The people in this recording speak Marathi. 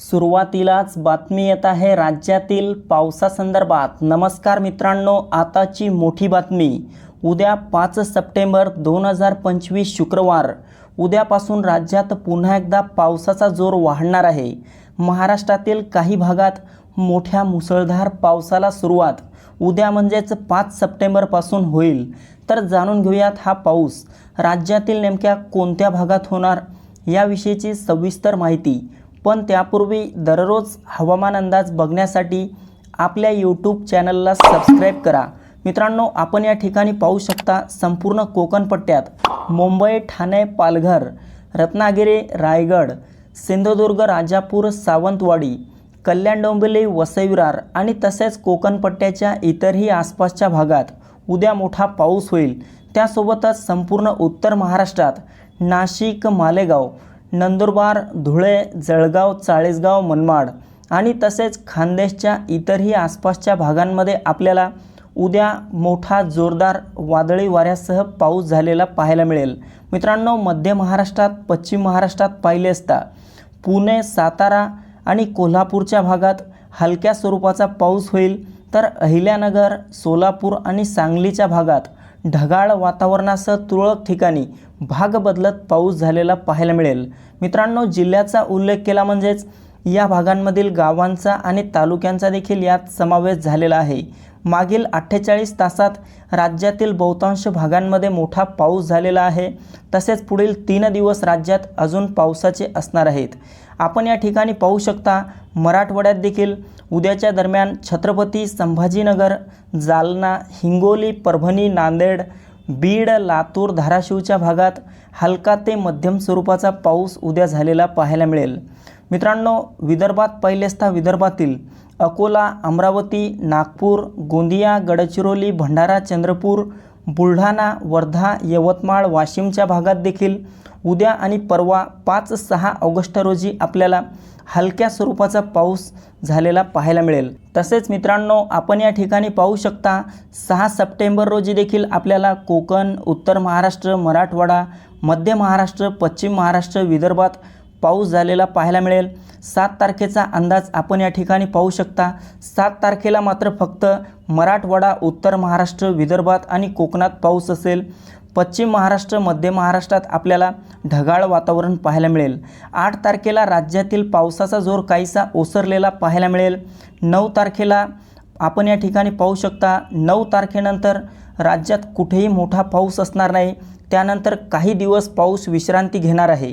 सुरुवातीलाच बातमी येत आहे राज्यातील पावसासंदर्भात. नमस्कार मित्रांनो आताची मोठी बातमी. उद्या पाच सप्टेंबर दोन हजार पंचवीस शुक्रवार. उद्यापासून राज्यात पुन्हा एकदा पावसाचा जोर वाढणार आहे. महाराष्ट्रातील काही भागात मोठ्या मुसळधार पावसाला सुरुवात. उद्या म्हणजेच पाच सप्टेंबरपासून होईल. तर जाणून घेऊयात हा पाऊस. राज्यातील नेमक्या कोणत्या भागात होणार याविषयीची सविस्तर माहिती. पण त्यापूर्वी दररोज हवामान अंदाज बघण्यासाठी आपल्या यूट्यूब चॅनलला सबस्क्राईब करा. मित्रांनो आपण या ठिकाणी पाहू शकता संपूर्ण कोकण पट्ट्यात मुंबई ठाणे पालघर रत्नागिरी रायगड सिंधुदुर्ग राजापूर सावंतवाडी कल्याण डोंबिवली वसईविरार आणि तसेच कोकणपट्ट्याच्या इतरही आसपासच्या भागात उद्या मोठा पाऊस होईल. त्यासोबतच संपूर्ण उत्तर महाराष्ट्रात नाशिक मालेगाव नंदुरबार धुळे जळगाव चाळीसगाव मनमाड आणि तसेच खानदेशच्या इतरही आसपासच्या भागांमध्ये आपल्याला उद्या मोठा जोरदार वादळी वाऱ्यासह पाऊस झालेला पाहायला मिळेल. मित्रांनो मध्य महाराष्ट्रात पश्चिम महाराष्ट्रात पाहिले असता पुणे सातारा आणि कोल्हापूरच्या भागात हलक्या स्वरूपाचा पाऊस होईल. तर अहिल्यानगर सोलापूर आणि सांगलीच्या भागात ढगाळ वातावरणासह तुरळक ठिकाणी भाग बदलत पाऊस झालेला पाहायला मिळेल. मित्रांनो जिल्ह्याचा उल्लेख केला म्हणजेच या भागांमधील गावांचा आणि तालुक्यांचा देखील यात समावेश झालेला आहे. मागील अठ्ठेचाळीस तासात राज्यातील बहुतांश भागांमध्ये मोठा पाऊस झालेला आहे. तसेच पुढील तीन दिवस राज्यात अजून पावसाचे असणार आहेत. आपण या ठिकाणी पाहू शकता मराठवाड्यात देखील उद्याच्या दरम्यान छत्रपती संभाजीनगर जालना हिंगोली परभणी नांदेड बीड लातूर धाराशिवच्या भागात हलका ते मध्यम स्वरूपाचा पाऊस उद्या झालेला पाहायला मिळेल. मित्रांनो विदर्भात पहिले विदर्भातील अकोला अमरावती नागपूर गोंदिया गडचिरोली भंडारा चंद्रपूर बुलढाणा वर्धा यवतमाळ वाशिमच्या भागात देखील उद्या आणि परवा पाच सहा ऑगस्ट रोजी आपल्याला हलक्या स्वरूपाचा पाऊस झालेला पाहायला मिळेल. तसेच मित्रांनो आपण या ठिकाणी पाहू शकता सहा सप्टेंबर रोजी देखील आपल्याला कोकण उत्तर महाराष्ट्र मराठवाडा मध्य महाराष्ट्र पश्चिम महाराष्ट्र विदर्भात पाऊस झालेला पाहायला मिळेल. सात तारखेचा अंदाज आपण या ठिकाणी पाहू शकता. सात तारखेला मात्र फक्त मराठवाडा उत्तर महाराष्ट्र विदर्भात आणि कोकणात पाऊस असेल. पश्चिम महाराष्ट्र मध्य महाराष्ट्रात आपल्याला ढगाळ वातावरण पाहायला मिळेल. आठ तारखेला राज्यातील पावसाचा जोर काहीसा ओसरलेला पाहायला मिळेल. नऊ तारखेला आपण या ठिकाणी पाहू शकता नऊ तारखेनंतर राज्यात कुठेही मोठा पाऊस असणार नाही. त्यानंतर काही दिवस पाऊस विश्रांती घेणार आहे.